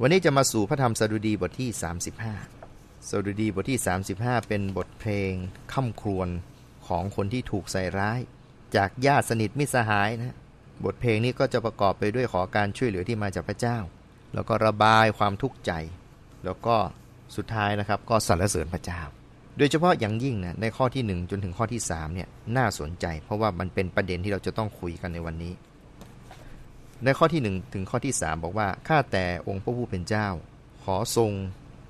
วันนี้จะมาสู่พระธรรมสดุดีบทที่ 35 สดุดีบทที่ 35 เป็นบทเพลงค่ำครวญของคนที่ถูกใส่ร้าย จากญาติสนิทมิสหายนะบทเพลงนี้ก็จะประกอบไปด้วยขอการช่วยเหลือที่มาจากพระเจ้า แล้วก็ระบายความทุกข์ใจ แล้วก็สุดท้ายนะครับก็สรรเสริญพระเจ้า โดยเฉพาะอย่างยิ่งนะในข้อที่ 1 จนถึงข้อที่3เนี่ยน่าสนใจ เพราะว่ามันเป็นประเด็นที่เราจะต้องคุยกันในวันนี้ ในข้อที่ 1 ถึงข้อที่ 3 บอกว่าข้าแต่องค์พระผู้เป็นเจ้า ขอทรง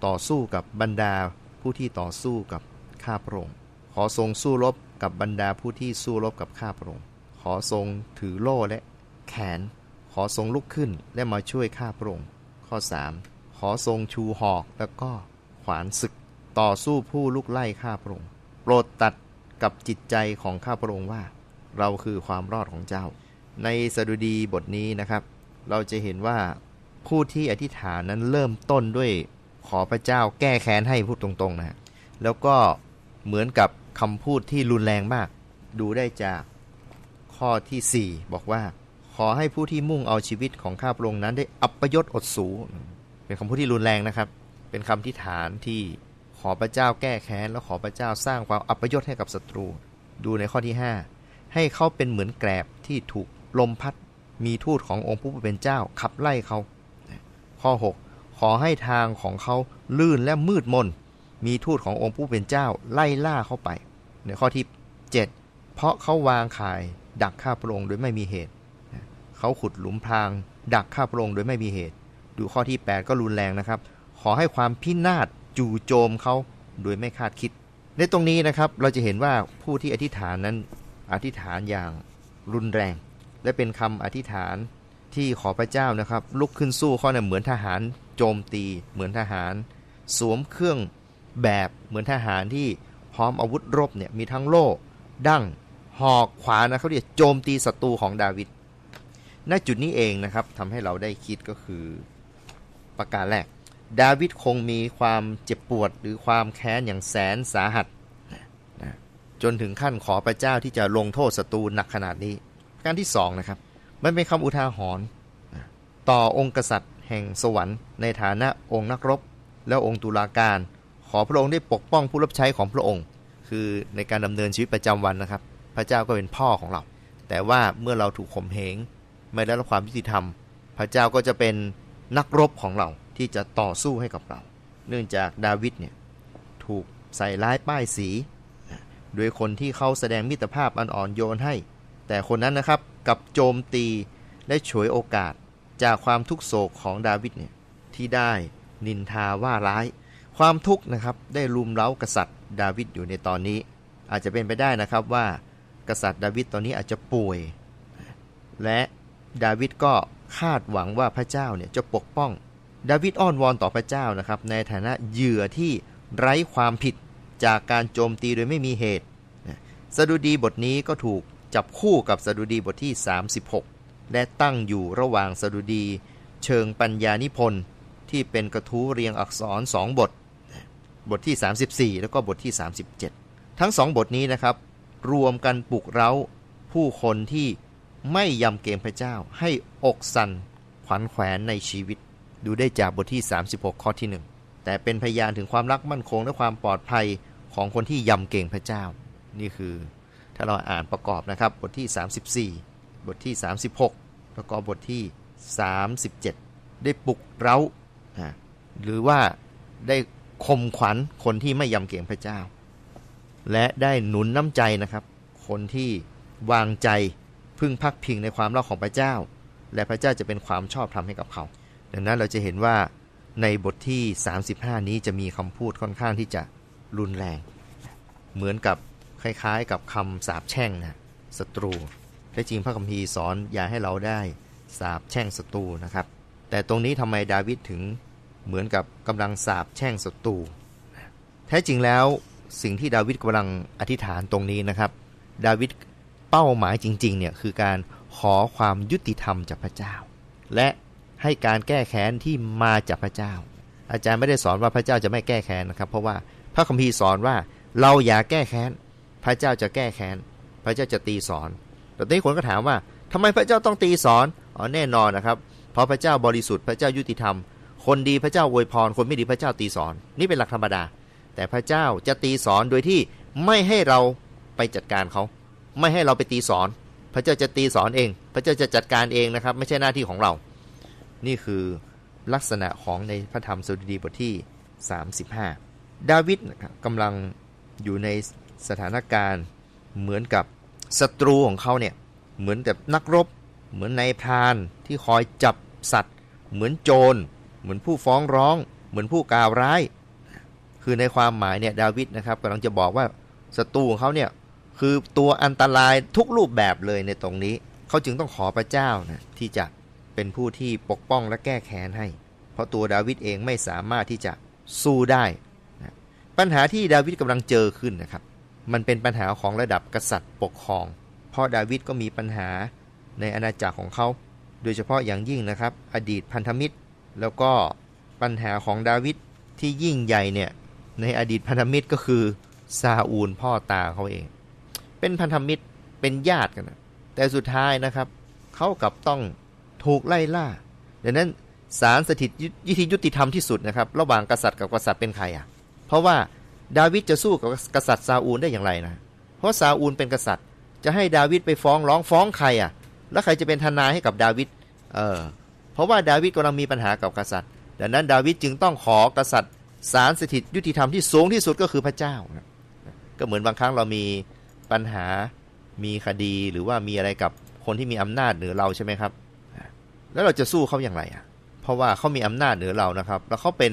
ต่อสู้กับบรรดาผู้ที่ต่อสู้กับข้าพระองค์ขอทรงสู้รบกับบรรดาผู้ที่สู้รบกับข้าพระองค์ขอทรงถือโล่และแขน ขอทรงลุกขึ้นและมาช่วยข้าพระองค์ข้อ 3 ขอทรงชูหอกแล้วก็ขวานศึกต่อสู้ผู้ลุกไล่ข้าพระองค์โปรดตัดกับจิตใจของข้าพระองค์ว่า เราคือความรอดของเจ้า ในสดุดีบทนี้นะครับ เราจะเห็นว่าผู้ที่อธิษฐานนั้นเริ่มต้นด้วยขอพระเจ้าแก้แค้นให้พูดตรงๆนะแล้วก็เหมือนกับคำพูดที่รุนแรงมาก ดูได้จากข้อทีสี่ 4 บอกว่า ขอให้ผู้ที่มุ่งเอาชีวิตของข้าพระองค์นั้นได้อัปยศอดสู เป็นคำพูดที่รุนแรงนะครับ เป็นคำที่ฐานที่ขอพระเจ้าแก้แค้น แล้วขอพระเจ้าสร้างความอัปยศให้กับศัตรู ดูในข้อที่ 5 ให้เขาเป็นเหมือนแกลบที่ถูก ลมพัดมีทูตขององค์ผู้เป็นเจ้าขับไล่เขาข้อ 6 ขอให้ทางของเขาลื่นและมืดมน มีทูตขององค์ผู้เป็นเจ้าไล่ล่าเข้าไปในข้อที่ 7 เพราะเขาวางข่ายดักข้าพระองค์โดยไม่มีเหตุ เขาขุดหลุมพราง ดักข้าพระองค์โดยไม่มีเหตุ ดูข้อที่ 8 ก็รุนแรงนะครับ ขอให้ความพินาศจู่โจมเขาโดยไม่คาดคิด ในตรงนี้นะครับเราจะเห็นว่าผู้ที่อธิษฐานนั้นอธิษฐานอย่างรุนแรง และเป็นคำอธิษฐานที่ขอพระเจ้านะครับ ลุกขึ้นสู้เขาเนี่ยเหมือนทหารโจมตี เหมือนทหาร สวมเครื่องแบบเหมือนทหารที่พร้อมอาวุธรบเนี่ยมีทั้งโล่ดั้งหอกขวานะเขาเรียกโจมตีศัตรูของดาวิดณจุดนี้เองนะครับทำให้เราได้คิดก็คือประการแรก ดาวิดคงมีความเจ็บปวดหรือความแค้นอย่างแสนสาหัส จนถึงขั้นขอพระเจ้าที่จะลงโทษศัตรูหนักขนาดนี้ การที่สองนะครับ มันเป็นคำอุทาหรณ์นต่อองค์กษัตริย์ แห่งสวรรค์ในฐานะองค์นักรบ และองค์ตุลาการ ขอพระองค์ได้ปกป้องผู้รับใช้ของพระองค์ คือในการดำเนินชีวิตประจำวันนะครับ พระเจ้าก็เป็นพ่อของเรา แต่ว่าเมื่อเราถูกข่มเหงไม่ได้รับความยุติธรรม พระเจ้าก็จะเป็นนักรบของเราที่จะต่อสู้ให้กับเรา เนื่องจากดาวิดเนี่ยถูกใส่ร้ายป้ายสี โดยคนที่เขาแสดงมิตรภาพอันอ่อนโยนให้ แต่คนนั้นนะครับกับโจมตีและฉวยโอกาสจากความทุกโศกของดาวิดเนี่ยที่ได้นินทาว่าร้าย ความทุกข์นะครับได้ลุมเล้ากษัตริย์ดาวิดอยู่ในตอนนี้ อาจจะเป็นไปได้นะครับว่ากษัตริย์ดาวิดตอนนี้อาจจะป่วย และดาวิดก็คาดหวังว่าพระเจ้าเนี่ยจะปกป้อง ดาวิดอ้อนวอนต่อพระเจ้านะครับ ในฐานะเหยื่อที่ไร้ความผิดจากการโจมตีโดยไม่มีเหตุนะสดุดีบทนี้ก็ถูก จับคู่กับสดุดีบทที่ 36 และตั้งอยู่ระหว่างสดุดีเชิงปัญญานิพนธ์ที่เป็นกระทู้เรียงอักษรสองบท บทที่ 34 แล้วก็บทที่ 37 ทั้งสองบทนี้นะครับ รวมกันปลุกเร้าผู้คนที่ไม่ยำเกรงพระเจ้าให้อกสั่นขวัญแขวนในชีวิต ดูได้จากบทที่ 36 ข้อที่ 1 แต่เป็นพยานถึงความรักมั่นคงและความปลอดภัยของคนที่ยำเกรงพระเจ้า นี่คือ ถ้าเราอ่านประกอบนะครับ บทที่ 34 บทที่ 36 แล้วก็บทที่ 37 ได้ปลุกเร้าอ่าหรือว่าได้คมขวัญคนที่ไม่ยำเกรงพระเจ้า และได้หนุนน้ำใจนะครับ คนที่วางใจพึ่งพักพิงในความรักของพระเจ้า และพระเจ้าจะเป็นความชอบธรรมให้กับเขา ดังนั้นเราจะเห็นว่าในบทที่ 35 นี้จะมีคำพูดค่อนข้างที่จะรุนแรง เหมือนกับ คล้ายๆ กับคำสาปแช่งนะศัตรูแต่จริงพระคัมภีร์สอนอย่าให้เราได้สาบแช่งศัตรูนะครับ แต่ตรงนี้ทำไมดาวิดถึงเหมือนกับกำลังสาบแช่งศัตรูแท้จริงแล้วสิ่งที่ดาวิดกำลังอธิษฐานตรงนี้นะครับ ดาวิดเป้าหมายจริงๆเนี่ยคือการขอความยุติธรรมจากพระเจ้า และให้การแก้แค้นที่มาจากพระเจ้า อาจารย์ไม่ได้สอนว่าพระเจ้าจะไม่แก้แค้นนะครับ เพราะว่าพระคัมภีร์สอนว่าเราอย่าแก้แค้น พระเจ้าจะแก้แค้น พระเจ้าจะตีสอนแต่ทีนี้คนก็ถามว่าทำไมพระเจ้าต้องตีสอนอ๋อแน่นอนนะครับ เพราะพระเจ้าบริสุทธิ์พระเจ้ายุติธรรม คนดีพระเจ้าอวยพร คนไม่ดีพระเจ้าตีสอน นี่เป็นหลักธรรมดา แต่พระเจ้าจะตีสอนโดยที่ไม่ให้เราไปจัดการเขา ไม่ให้เราไปตีสอน พระเจ้าจะตีสอนเอง พระเจ้าจะจัดการเองนะครับ ไม่ใช่หน้าที่ของเรา นี่คือลักษณะของในพระธรรมสดุดีบทที่ 35 ดาวิดนะครับกำลังอยู่ใน สถานการณ์เหมือนกับศัตรูของเขาเนี่ยเหมือนแบบนักรบ เหมือนนายพรานที่คอยจับสัตว์ เหมือนโจร เหมือนผู้ฟ้องร้อง เหมือนผู้กล่าวร้าย คือในความหมายเนี่ยดาวิดนะครับกำลังจะบอกว่าศัตรูของเขาเนี่ยคือตัวอันตรายทุกรูปแบบเลยในตรงนี้ เขาจึงต้องขอพระเจ้านะที่จะเป็นผู้ที่ปกป้องและแก้แค้นให้ เพราะตัวดาวิดเองไม่สามารถที่จะสู้ได้นะปัญหาที่ดาวิดกำลังเจอขึ้นนะครับ มันเป็นปัญหาของระดับกษัตริย์ปกครอง เพราะดาวิดก็มีปัญหาในอาณาจักรของเขา โดยเฉพาะอย่างยิ่งนะครับ อดีตพันธมิตร แล้วก็ปัญหาของดาวิดที่ยิ่งใหญ่เนี่ย ในอดีตพันธมิตรก็คือซาอูลพ่อตาเขาเอง เป็นพันธมิตร เป็นญาติกันนะแต่สุดท้ายนะครับเขากับต้องถูกไล่ล่า ดังนั้นศาลสถิตยุติยุติธรรมที่สุดนะครับ ระหว่างกษัตริย์กับกษัตริย์เป็นใครอะ เพราะว่า ดาวิดจะสู้กับกษัตริย์ซาอูลได้อย่างไรนะ เพราะซาอูลเป็นกษัตริย์ จะให้ดาวิดไปฟ้องร้องฟ้องใครอะ แล้วใครจะเป็นทนายให้กับดาวิด เออ เพราะว่าดาวิดกำลังมีปัญหากับกษัตริย์ ดังนั้นดาวิดจึงต้องขอกษัตริย์ศาลสถิตยุติธรรมที่สูงที่สุดก็คือพระเจ้านะก็เหมือนบางครั้งเรามีปัญหา มีคดี หรือว่ามีอะไรกับคนที่มีอำนาจเหนือเราใช่ไหมครับ แล้วเราจะสู้เขาอย่างไรอะ เพราะว่าเขามีอำนาจเหนือเรานะครับ แล้วเขาเป็น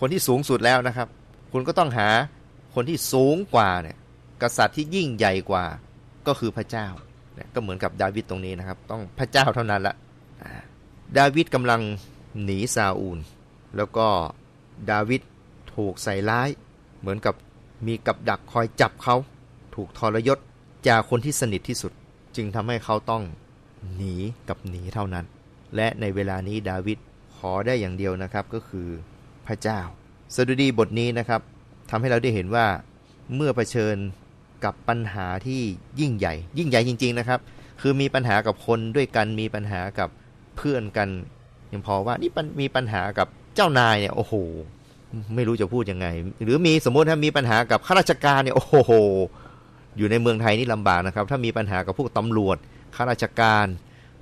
คนที่สูงสุดแล้วนะครับ คุณก็ต้องหาคนที่สูงกว่าเนี่ยกษัตริย์ที่ยิ่งใหญ่กว่าก็คือพระเจ้าเนี่ยก็เหมือนกับดาวิดตรงนี้นะครับ ต้องพระเจ้าเท่านั้นละดาวิดกำลังหนีซาอูล แล้วก็ดาวิดถูกใส่ร้าย เหมือนกับมีกับดักคอยจับเขา ถูกทรยศจากคนที่สนิทที่สุด จึงทำให้เขาต้องหนีกับหนีเท่านั้น และในเวลานี้ดาวิดขอได้อย่างเดียวนะครับก็คือพระเจ้า สดุดีบทนี้นะครับทำให้เราได้เห็นว่าเมื่อเผชิญกับปัญหาที่ยิ่งใหญ่ ยิ่งใหญ่จริง ๆนะครับ คือมีปัญหากับคนด้วยกันมีปัญหากับเพื่อนกันยังพอว่านี่มีปัญหากับเจ้านายเนี่ยโอ้โหไม่รู้จะพูดยังไง หรือมีสมมติถ้ามีปัญหากับข้าราชการเนี่ยโอ้โหอยู่ในเมืองไทยนี่ลำบากนะครับ ถ้ามีปัญหากับพวกตำรวจข้าราชการ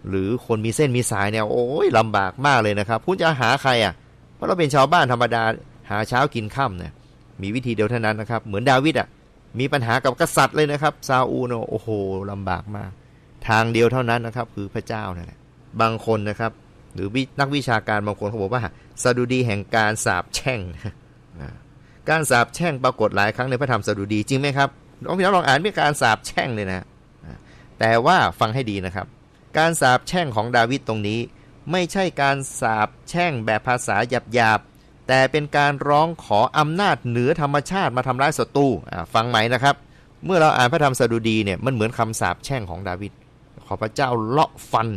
หรือคนมีเส้นมีสายเนี่ยโอ้ยลำบากมากเลยนะครับคุณจะหาใครอะเพราะเราเป็นชาวบ้านธรรมดา หาเช้ากินค่ำเนี่ยมีวิธีเดียวเท่านั้นนะครับ เหมือนดาวิดอะมีปัญหากับกษัตริย์เลยนะครับซาอูเนี่ยโอ้โหลำบากมาก ทางเดียวเท่านั้นนะครับ คือพระเจ้านั่นแหละบางคนนะครับ หรือนักวิชาการบางคนเขาบอกว่าสดุดีแห่งการสาบแช่งการสาบแช่งปรากฏหลายครั้งในพระธรรมสดุดีจริงไหมครับลองพี่น้องลองอ่านมีการสาบแช่งเลยนะแต่ว่าฟังให้ดีนะครับ การสาบแช่งของดาวิดตรงนี้ ไม่ใช่การสาบแช่งแบบภาษาหยาบๆ แต่เป็นการร้องขออำนาจเหนือธรรมชาติมาทำร้ายศัตรูฟังใหมนะครับ เมื่อเราอ่านพระธรรมสดุดีเนี่ยมันเหมือนคำสาบแช่งของดาวิดขอพระเจ้าเลาะฟัน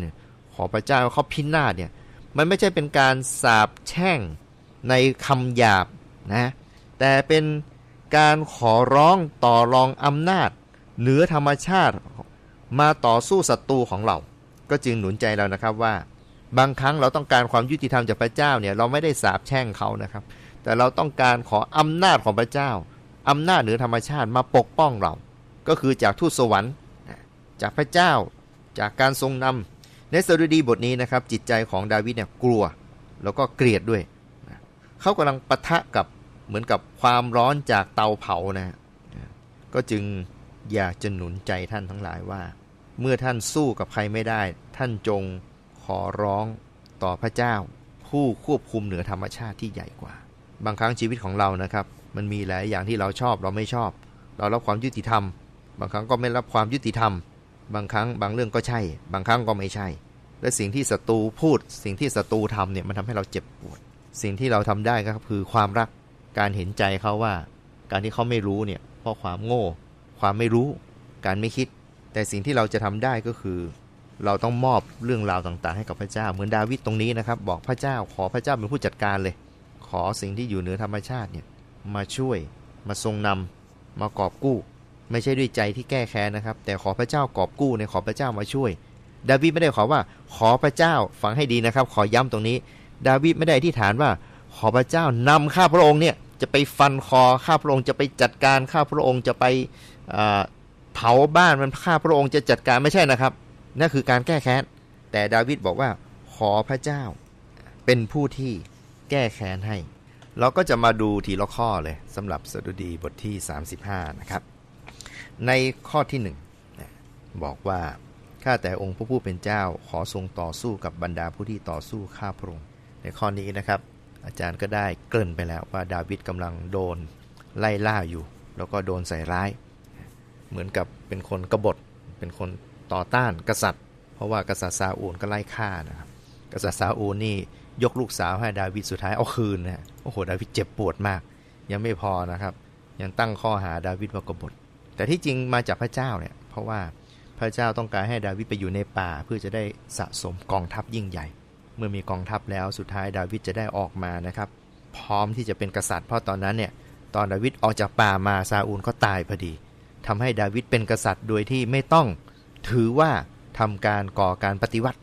ขอพระเจ้าเขาพินาศเนี่ยมันไม่ใช่เป็นการสาบแช่งในคำหยาบนะแต่เป็นการขอร้องต่อรองอำนาจ เหนือธรรมชาติมาต่อสู้ศัตรูของเรา ก็จึงหนุนใจเรานะครับว่า บางครั้งเราต้องการความยุติธรรมจากพระเจ้าเนี่ยเราไม่ได้สาบแช่งเขานะครับ แต่เราต้องการขออำนาจของพระเจ้าอำนาจเหนือธรรมชาติมาปกป้องเรา ก็คือจากทูตสวรรค์ จากพระเจ้าจากการทรงนำในสดุดีบทนี้นะครับ จิตใจของดาวิดเนี่ยกลัว แล้วก็เกลียดด้วย เขากำลังปะทะกับเหมือนกับความร้อนจากเตาเผานะก็จึงอยากจะหนุนใจท่านทั้งหลายว่า เมื่อท่านสู้กับใครไม่ได้ ท่านจง ขอร้องต่อพระเจ้า ผู้ควบคุมเหนือธรรมชาติที่ใหญ่กว่า บางครั้งชีวิตของเรานะครับ มันมีหลายอย่างที่เราชอบเราไม่ชอบ เรารับความยุติธรรม บางครั้งก็ไม่รับความยุติธรรม บางครั้งบางเรื่องก็ใช่ บางครั้งก็ไม่ใช่ และสิ่งที่ศัตรูพูด สิ่งที่ศัตรูทำเนี่ยมันทำให้เราเจ็บปวด สิ่งที่เราทำได้ก็คือความรักการเห็นใจเขาว่า การที่เขาไม่รู้เนี่ยเพราะความโง่ ความไม่รู้ การไม่คิด แต่สิ่งที่เราจะทำได้ก็คือ เราต้องมอบเรื่องราวต่างๆ ให้กับพระเจ้า เหมือนดาวิดตรงนี้นะครับ บอกพระเจ้าขอพระเจ้าเป็นผู้จัดการเลย ขอสิ่งที่อยู่เหนือธรรมชาติเนี่ยมาช่วยมาทรงนำมากอบกู้ ไม่ใช่ด้วยใจที่แก้แค้นนะครับ แต่ขอพระเจ้ากอบกู้เนี่ยขอพระเจ้ามาช่วย ดาวิดไม่ได้ขอว่าขอพระเจ้าฟังให้ดีนะครับ ขอย้ำตรงนี้ ดาวิดไม่ได้อธิษฐานว่า ขอพระเจ้านำข้าพระองค์เนี่ยจะไปฟันคอข้าพระองค์จะไปจัดการข้าพระองค์จะไปเผาบ้านมันข้าพระองค์จะจัดการไม่ใช่นะครับ นั่นคือการแก้แค้น แต่ดาวิดบอกว่าขอพระเจ้า เป็นผู้ที่แก้แค้นให้ เราก็จะมาดูทีละข้อเลยสำหรับสดุดีบทที่ 35 นะครับ ในข้อที่1นะบอกว่าข้าแต่องค์พระผู้เป็นเจ้าขอทรงต่อสู้กับบรรดาผู้ที่ต่อสู้ข้าพระองค์ในข้อนี้นะครับ อาจารย์ก็ได้เกริ่นไปแล้วว่าดาวิดกำลังโดนไล่ล่าอยู่ แล้วก็โดนใส่ร้าย เหมือนกับเป็นคนกบฏเป็นคน ต่อต้านกษัตริย์ เพราะว่ากษัตริย์ซาอูลก็ไล่ฆ่านะครับกษัตริย์ซาอูลนี่ยกลูกสาวให้ดาวิดสุดท้ายเอาคืนนะฮะโอ้โหดาวิดเจ็บปวดมาก ยังไม่พอนะครับ ยังตั้งข้อหาดาวิดว่ากบฏ แต่ที่จริงมาจากพระเจ้าเนี่ยเพราะว่าพระเจ้าต้องการให้ดาวิดไปอยู่ในป่าเพื่อจะได้สะสมกองทัพยิ่งใหญ่ เมื่อมีกองทัพแล้วสุดท้ายดาวิดจะได้ออกมานะครับ พร้อมที่จะเป็นกษัตริย์เพราะตอนนั้นเนี่ยตอนดาวิดออกจากป่ามาซาอูลก็ตายพอดีทำให้ดาวิดเป็นกษัตริย์โดยที่ไม่ต้อง ถือว่าทำการก่อการปฏิวัติ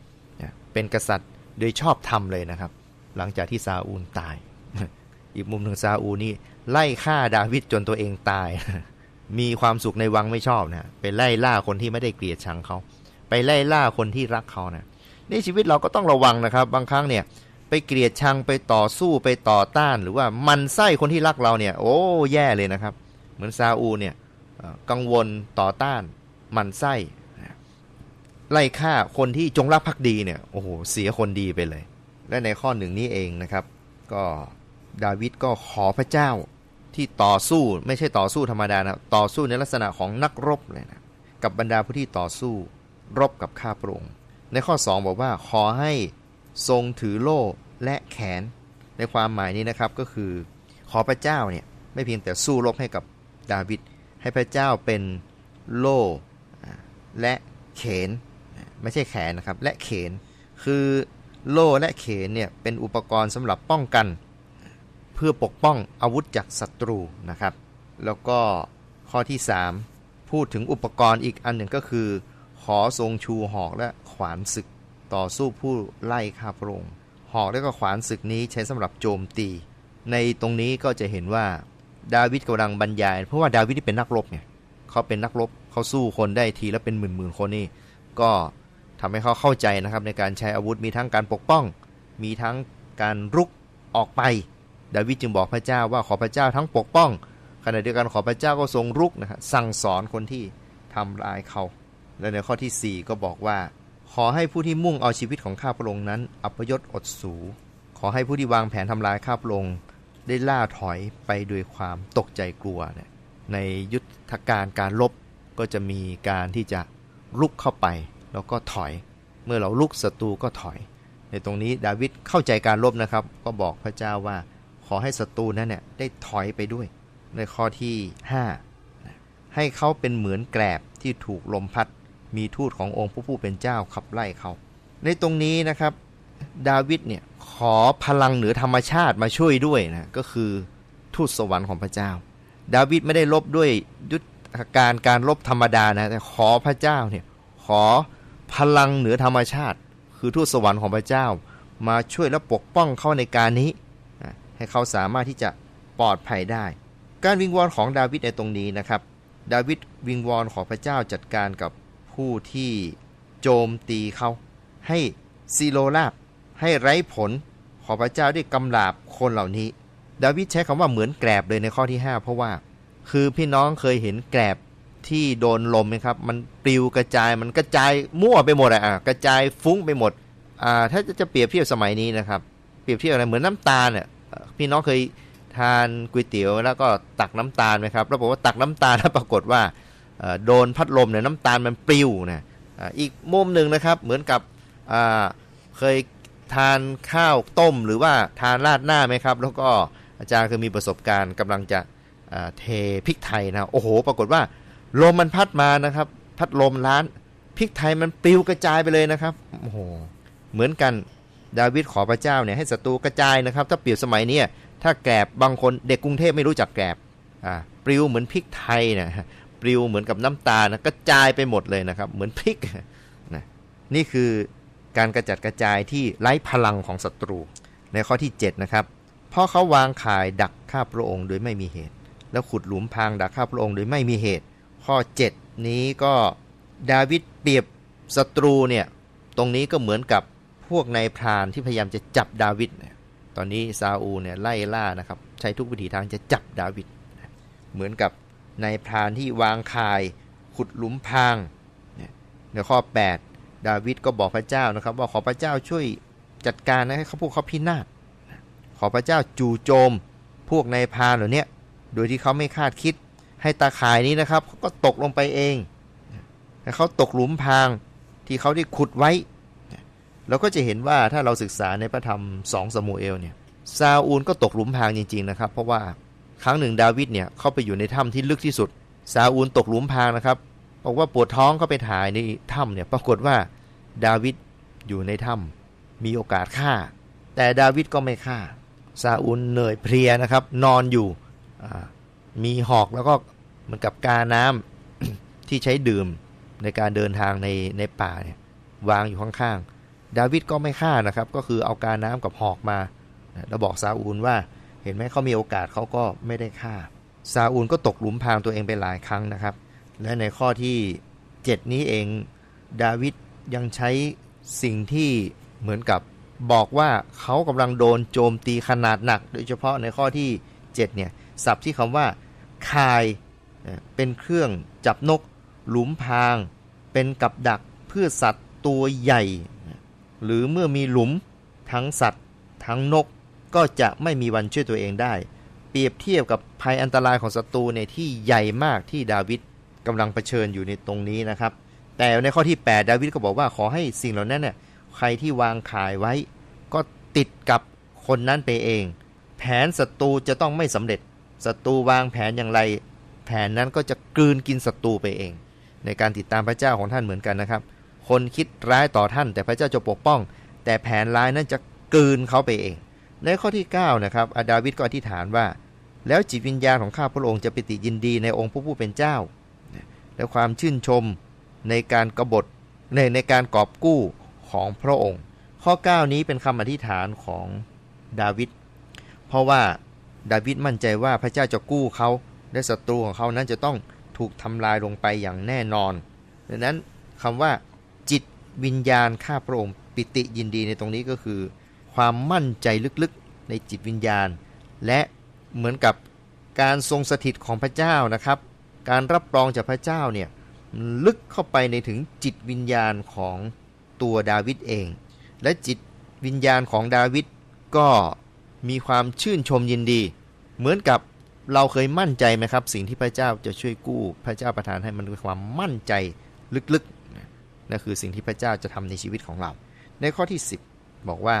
เป็นกษัตริย์โดยชอบธรรมเลยนะครับ หลังจากที่ซาอูลตาย อีกมุมหนึ่งซาอูลนี่ไล่ฆ่าดาวิดจนตัวเองตาย มีความสุขในวังไม่ชอบนะไปไล่ล่าคนที่ไม่ได้เกลียดชังเขา ไปไล่ล่าคนที่รักเขานะนี่ชีวิตเราก็ต้องระวังนะครับ บางครั้งเนี่ยไปเกลียดชังไปต่อสู้ไปต่อต้าน หรือว่ามันไส้คนที่รักเราเนี่ย โอ้แย่เลยนะครับ เหมือนซาอูลเนี่ยกังวลต่อต้านมันไส้ ไล่ฆ่าคนที่จงรักภักดีเนี่ยโอ้โหเสียคนดีไปเลย และในข้อหนึ่งนี้เองนะครับ ก็ดาวิดก็ขอพระเจ้าที่ต่อสู้ไม่ใช่ต่อสู้ธรรมดานะต่อสู้ในลักษณะของนักรบเลยนะกับบรรดาผู้ที่ต่อสู้รบกับข้าพระองค์ในข้อ 2 บอกว่าขอให้ทรงถือโล่และแขน ในความหมายนี้นะครับก็คือขอพระเจ้าเนี่ยไม่เพียงแต่สู้รบให้กับดาวิดให้พระเจ้าเป็นโล่และเขน ไม่ใช่แขนนะครับและเขน คือโล่และเขนเนี่ยเป็นอุปกรณ์สำหรับป้องกัน เพื่อปกป้องอาวุธจากศัตรูนะครับ แล้วก็ข้อที่ 3 พูดถึงอุปกรณ์อีกอันหนึ่งก็คือ ขอทรงชูหอกและขวานศึก ต่อสู้ผู้ไล่ข้าพระองค์หอกและก็ขวานศึกนี้ใช้สำหรับโจมตี ในตรงนี้ก็จะเห็นว่าดาวิดกำลังบรรยาย เพราะว่าดาวิดที่เป็นนักรบไงเขาเป็นนักรบเขาสู้คนได้ทีและเป็นหมื่นๆคนนี่ก็ ทำให้เขาเข้าใจนะครับในการใช้อาวุธมีทั้งการปกป้อง มีทั้งการรุกออกไป ดาวิดจึงบอกพระเจ้าว่าขอพระเจ้าทั้งปกป้อง ขณะเดียวกันขอพระเจ้าก็ทรงรุกนะครับสั่งสอนคนที่ทำร้ายเขา และในข้อทีสี่ 4 ก็บอกว่า ขอให้ผู้ที่มุ่งเอาชีวิตของข้าพระองค์นั้น อัปยศอดสู ขอให้ผู้ที่วางแผนทำลายข้าพระองค์ได้ล่าถอยไปด้วยความตกใจกลัวเนี่ยในยุทธการการลบก็จะมีการที่จะลุกเข้าไป แล้วก็ถอย เมื่อเราลุกศัตรูก็ถอย ในตรงนี้ดาวิดเข้าใจการลบนะครับ ก็บอกพระเจ้าว่าขอให้ศัตรูนั้นเนี่ยได้ถอยไปด้วย ในข้อที่ 5 ให้เขาเป็นเหมือนแกลบที่ถูกลมพัด มีทูตขององค์พระผู้เป็นเจ้าขับไล่เขา ในตรงนี้นะครับดาวิดเนี่ยขอพลังเหนือธรรมชาติมาช่วยด้วยนะก็คือทูตสวรรค์ของพระเจ้า ดาวิดไม่ได้ลบด้วยยุทธการการลบธรรมดานะแต่ขอพระเจ้าเนี่ยขอ พลังเหนือธรรมชาติ คือทูตสวรรค์ของพระเจ้า มาช่วยและปกป้องเขาในการนี้ ให้เขาสามารถที่จะปลอดภัยได้ การวิงวอนของดาวิดในตรงนี้นะครับ ดาวิดวิงวอนขอพระเจ้าจัดการกับผู้ที่โจมตีเขาให้ซีโรราบให้ไร้ผลขอพระเจ้าได้กำราบคนเหล่านี้ ดาวิดใช้คำว่าเหมือนแกลบเลยในข้อที่ 5 เพราะว่า คือพี่น้องเคยเห็นแกลบ ที่โดนลมไหมครับ มันปลิวกระจายมันกระจายมั่วไปหมดอะอะกระจายฟุ้งไปหมดอ่าถ้าจะเปรียบเทียบสมัยนี้นะครับ เปรียบเทียบอะไรเหมือนน้ำตาลเนี่ยพี่น้องเคยทานก๋วยเตี๋ยวแล้วก็ตักน้ำตาลไหมครับแล้วบอกว่าตักน้ำตาลแล้วปรากฏว่าโดนพัดลมเนี่ยน้ำตาลมันปลิวนะอ่าอีกมุมหนึ่งนะครับเหมือนกับเคยทานข้าวต้มหรือว่าทานราดหน้าไหมครับ แล้วก็อาจารย์เคยมีประสบการณ์กำลังจะเทพริกไทยนะโอ้โห ปรากฏว่า ลมมันพัดมานะครับ พัดลมร้านพริกไทยมันปลิวกระจายไปเลยนะครับโอ้โหเหมือนกันดาวิดขอพระเจ้าเนี่ยให้ศัตรูกระจายนะครับ ถ้าเปรียบสมัยนี้ถ้าแกลบบางคนเด็กกรุงเทพไม่รู้จักแกลบอ่าปลิวเหมือนพริกไทยนะปลิวเหมือนกับน้ำตานะกระจายไปหมดเลยนะครับ เหมือนพริกนะนี่คือการกระจัดกระจายที่ไร้พลังของศัตรู ในข้อที่ 7 นะครับเพราะเขาวางข่ายดักฆ่าพระองค์โดยไม่มีเหตุ แล้วขุดหลุมพรางดักฆ่าพระองค์โดยไม่มีเหตุ ข้อ 7 นี้ก็ดาวิดเปรียบศัตรูเนี่ยตรงนี้ก็เหมือนกับพวกนายพรานที่พยายามจะจับดาวิดเนี่ยตอนนี้ซาอูลเนี่ยไล่ล่านะครับใช้ทุกวิถีทางจะจับดาวิดเหมือนกับนายพรานที่วางคายขุดหลุมพรางเนี่ยในข้อ 8 ดาวิดก็บอกพระเจ้านะครับ ว่าขอพระเจ้าช่วยจัดการนะให้เขาพวกเขาพินาศขอพระเจ้าจู่โจมพวกนายพรานเหล่านี้โดยที่เขาไม่คาดคิด ให้ตาข่ายนี้นะครับเขาก็ตกลงไปเองแต่เขาตกหลุมพรางที่เขาได้ขุดไว้ เราก็จะเห็นว่าถ้าเราศึกษาในพระธรรมสองสมูเอลเนี่ยซาอูลก็ตกหลุมพรางจริงๆนะครับ เพราะว่าครั้งหนึ่งดาวิดเนี่ยเข้าไปอยู่ในถ้ำที่ลึกที่สุดซาอูลตกหลุมพรางนะครับบอกว่าปวดท้องก็ไปถ่ายในถ้ำเนี่ยปรากฏว่าดาวิดอยู่ในถ้ำมีโอกาสฆ่า แต่ดาวิดก็ไม่ฆ่าซาอูลเหนื่อยเพลียนะครับ นอนอยู่มีหอกแล้วก็ เหมือนกับกาน้ำที่ใช้ดื่มในการเดินทางในในป่าเนี่ยวางอยู่ข้างๆ ดาวิดก็ไม่ฆ่านะครับ ก็คือเอากาน้ำกับหอกมาแล้วบอกซาอูลว่าเห็นไหมเขามีโอกาสเขาก็ไม่ได้ฆ่า ซาอูลก็ตกหลุมพรางตัวเองไปหลายครั้งนะครับ และในข้อที่ 7 นี้เองดาวิดยังใช้สิ่งที่เหมือนกับบอกว่าเขากำลังโดนโจมตีขนาดหนัก โดยเฉพาะในข้อที่ 7 เนี่ยศัพท์ที่คำว่าคาย เป็นเครื่องจับนก หลุมพราง เป็นกับดักเพื่อสัตว์ตัวใหญ่ หรือเมื่อมีหลุมทั้งสัตว์ ทั้งนกก็จะไม่มีวันช่วยตัวเองได้ เปรียบเทียบกับภัยอันตรายของศัตรูในที่ใหญ่มากที่ดาวิดกำลังเผชิญอยู่ในตรงนี้นะครับ แต่ในข้อที่ 8 ดาวิดก็บอกว่าขอให้สิ่งเหล่านั้นเนี่ยใครที่วางขายไว้ ก็ติดกับคนนั้นไปเอง แผนศัตรูจะต้องไม่สำเร็จศัตรูวางแผนอย่างไร แผนนั้นก็จะกลืนกินศัตรูไปเอง ในการติดตามพระเจ้าของท่านเหมือนกันนะครับ คนคิดร้ายต่อท่าน แต่พระเจ้าจะปกป้อง แต่แผนร้ายนั้นจะกลืนเขาไปเอง ในข้อที่9นะครับอาดาวิดก็อธิษฐานว่า แล้วจิตวิญญาณของข้าพระองค์จะปิติยินดีในองค์พระผู้เป็นเจ้า และความชื่นชมในการกบฏในในการกอบกู้ของพระองค์ ข้อ 9 นี้เป็นคำอธิษฐานของดาวิดเพราะว่าดาวิดมั่นใจว่าพระเจ้าจะกู้เขา และศัตรูของเขานั้นจะต้องถูกทำลายลงไปอย่างแน่นอนดังนั้นคำว่าจิตวิญญาณข้าพระองค์ปิติยินดีในตรงนี้ก็คือ ความมั่นใจลึกๆในจิตวิญญาณ และเหมือนกับการทรงสถิตของพระเจ้านะครับ การรับรองจากพระเจ้าเนี่ยลึกเข้าไปในถึงจิตวิญญาณของตัวดาวิดเอง และจิตวิญญาณของดาวิดก็มีความชื่นชมยินดี เหมือนกับ เราเคยมั่นใจไหมครับ สิ่งที่พระเจ้าจะช่วยกู้พระเจ้าประทานให้มันมีความมั่นใจลึกๆนั่นคือสิ่งที่พระเจ้าจะทำในชีวิตของเรา ในข้อที่ 10 บอกว่า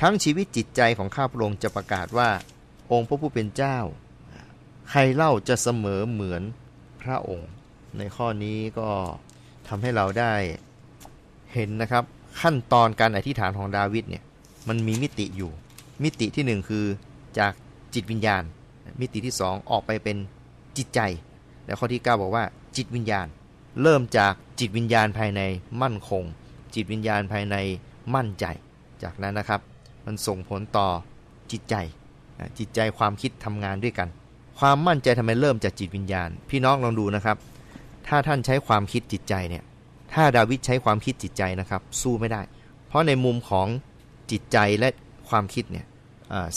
ทั้งชีวิตจิตใจของข้าพระองค์จะประกาศว่าองค์พระผู้เป็นเจ้า ใครเล่าจะเสมอเหมือนพระองค์ ในข้อนี้ก็ทำให้เราได้เห็นนะครับ ขั้นตอนการอธิษฐานของดาวิดเนี่ยมันมีมิติอยู่ มิติที่หนึ่งคือจากจิตวิญญาณ มิติที่สองออกไปเป็นจิตใจ และข้อที่ 9 บอกว่า จิตวิญญาณ เริ่มจากจิตวิญญาณภายในมั่นคง จิตวิญญาณภายในมั่นใจ จากนั้นนะครับ มันส่งผลต่อจิตใจ จิตใจความคิดทำงานด้วยกัน ความมั่นใจทำไมเริ่มจากจิตวิญญาณ พี่น้องลองดูนะครับ ถ้าท่านใช้ความคิดจิตใจเนี่ยถ้าดาวิดใช้ความคิดจิตใจนะครับ สู้ไม่ได้ เพราะในมุมของจิตใจและความคิดเนี่ย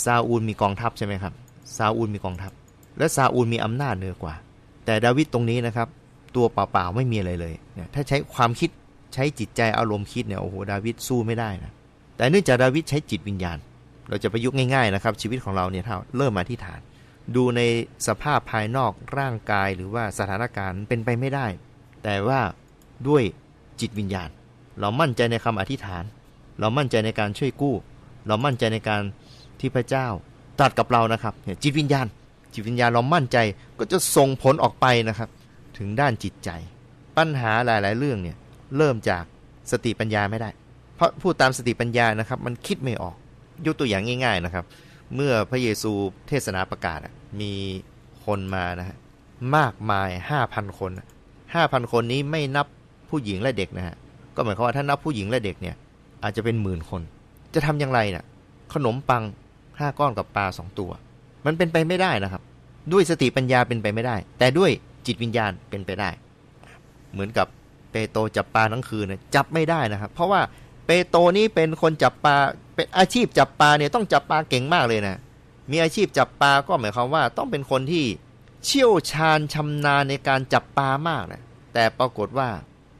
ซาอูลมีกองทัพใช่ไหมครับ ซาอูลมีกองทัพ และซาอูลมีอำนาจเหนือกว่า แต่ดาวิดตรงนี้นะครับ ตัวเปล่าๆไม่มีอะไรเลยเนี่ยถ้าใช้ความคิดใช้จิตใจอารมณ์คิดเนี่ยโอ้โหดาวิดสู้ไม่ได้นะแต่เนื่องจากดาวิดใช้จิตวิญญาณ เราจะประยุกต์ง่ายๆนะครับ ชีวิตของเราเนี่ยถ้าเริ่มมาที่ฐาน ดูในสภาพภายนอกร่างกายหรือว่าสถานการณ์เป็นไปไม่ได้ แต่ว่าด้วยจิตวิญญาณ เรามั่นใจในคำอธิษฐาน เรามั่นใจในการช่วยกู้ เรามั่นใจในการที่พระเจ้า ตรัสกับเรานะครับจิตวิญญาณ จิตวิญญาณเรามั่นใจก็จะส่งผลออกไปนะครับ ถึงด้านจิตใจ ปัญหาหลาย ๆ เรื่องเนี่ยเริ่มจากสติปัญญาไม่ได้ เพราะพูดตามสติปัญญานะครับ มันคิดไม่ออกยกตัวอย่างง่าย ๆนะครับ เมื่อพระเยซูเทศนาประกาศมีคนมานะฮะมากมาย 5,000 คน 5,000 คนนี้ไม่นับผู้หญิงและเด็กนะฮะก็หมายความว่าถ้านับผู้หญิงและเด็กเนี่ยอาจจะเป็นหมื่นคน จะทำอย่างไรน่ะขนมปัง 5ก้อนกับปลา2ตัว มันเป็นไปไม่ได้นะครับ ด้วยสติปัญญาเป็นไปไม่ได้ แต่ด้วยจิตวิญญาณเป็นไปได้ เหมือนกับเปโตจับปลาทั้งคืนนะจับไม่ได้นะครับ เพราะว่าเปโตนี่เป็นคนจับปลาเป็นอาชีพจับปลาเนี่ยต้องจับปลาเก่งมากเลยนะ มีอาชีพจับปลาก็หมายความว่าต้องเป็นคนที่เชี่ยวชาญชำนาญในการจับปลามากนะแต่ปรากฏว่า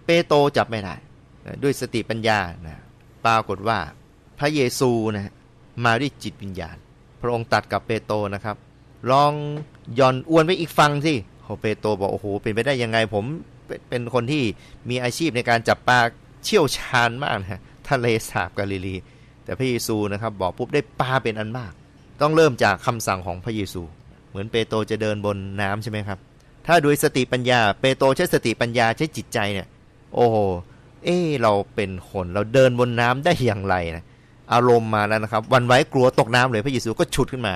เปโตจับไม่ได้ ด้วยสติปัญญานะปรากฏว่าพระเยซูนะ มาด้วยจิตวิญญาณ พระองค์ตัดกับเปโตรนะครับ ลองย่อนอ้วนไปอีกฝั่งสิโอเปโตรบอกโอ้โหเป็นไปได้ยังไงผมเป็นคนที่มีอาชีพในการจับปลาเชี่ยวชาญมากนะทะเลสาบกาลิลี แต่พระเยซูนะครับ บอกปุ๊บได้ปลาเป็นอันมาก ต้องเริ่มจากคำสั่งของพระเยซู เหมือนเปโตรจะเดินบนน้ำใช่ไหมครับ ถ้าโดยสติปัญญา เปโตรใช้สติปัญญาใช้จิตใจเนี่ย โอ้โหเอ้เราเป็นคนเราเดินบนน้ำได้อย่างไรนะ อารมณ์มาแล้วนะครับวันไว้กลัวตกน้ำเลยพระเยซูก็ฉุดขึ้นมา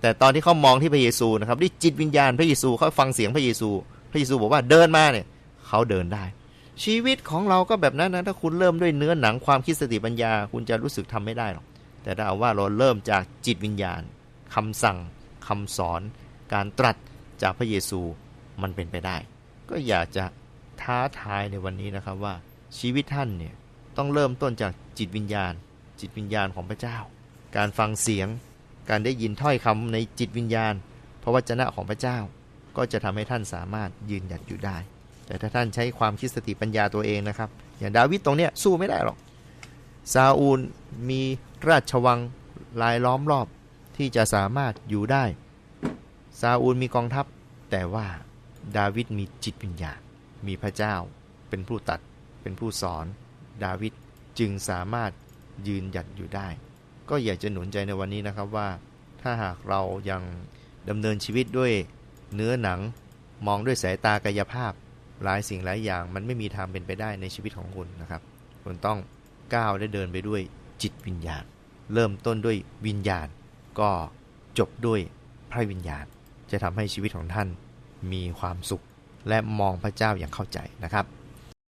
แต่ตอนที่เขามองที่พระเยซูนะครับด้วยจิตวิญญาณพระเยซูเขาฟังเสียงพระเยซู พระเยซูบอกว่าเดินมาเนี่ยเขาเดินได้ ชีวิตของเราก็แบบนั้นนะถ้าคุณเริ่มด้วยเนื้อหนังความคิดสติปัญญา คุณจะรู้สึกทำไม่ได้หรอกแต่ถ้าเอาว่าเราเริ่มจากจิตวิญญาณคำสั่งคำสอน การตรัสจากพระเยซูมันเป็นไปได้ ก็อยากจะท้าทายในวันนี้นะครับว่าชีวิตท่านเนี่ยต้องเริ่มต้นจากจิตวิญญาณ จิตวิญญาณของพระเจ้า การฟังเสียง การได้ยินถ้อยคำในจิตวิญญาณ พระวจนะของพระเจ้า ก็จะทำให้ท่านสามารถยืนหยัดอยู่ได้ แต่ถ้าท่านใช้ความคิดสติปัญญาตัวเองนะครับ อย่างดาวิดตรงเนี้ยสู้ไม่ได้หรอก ซาอูลมีราชวังลายล้อมรอบที่จะสามารถอยู่ได้ ซาอูลมีกองทัพ แต่ว่าดาวิดมีจิตวิญญาณ มีพระเจ้า เป็นผู้ตัด เป็นผู้สอน ดาวิดจึงสามารถ ยืนหยัดอยู่ได้ ก็อยากจะหนุนใจในวันนี้นะครับว่า ถ้าหากเรายังดำเนินชีวิตด้วยเนื้อหนัง มองด้วยสายตากายภาพ หลายสิ่งหลายอย่างมันไม่มีทางเป็นไปได้ในชีวิตของคุณนะครับ คุณต้องก้าวและเดินไปด้วยจิตวิญญาณ เริ่มต้นด้วยวิญญาณ ก็จบด้วยพระวิญญาณ จะทำให้ชีวิตของท่านมีความสุข และมองพระเจ้าอย่างเข้าใจนะครับ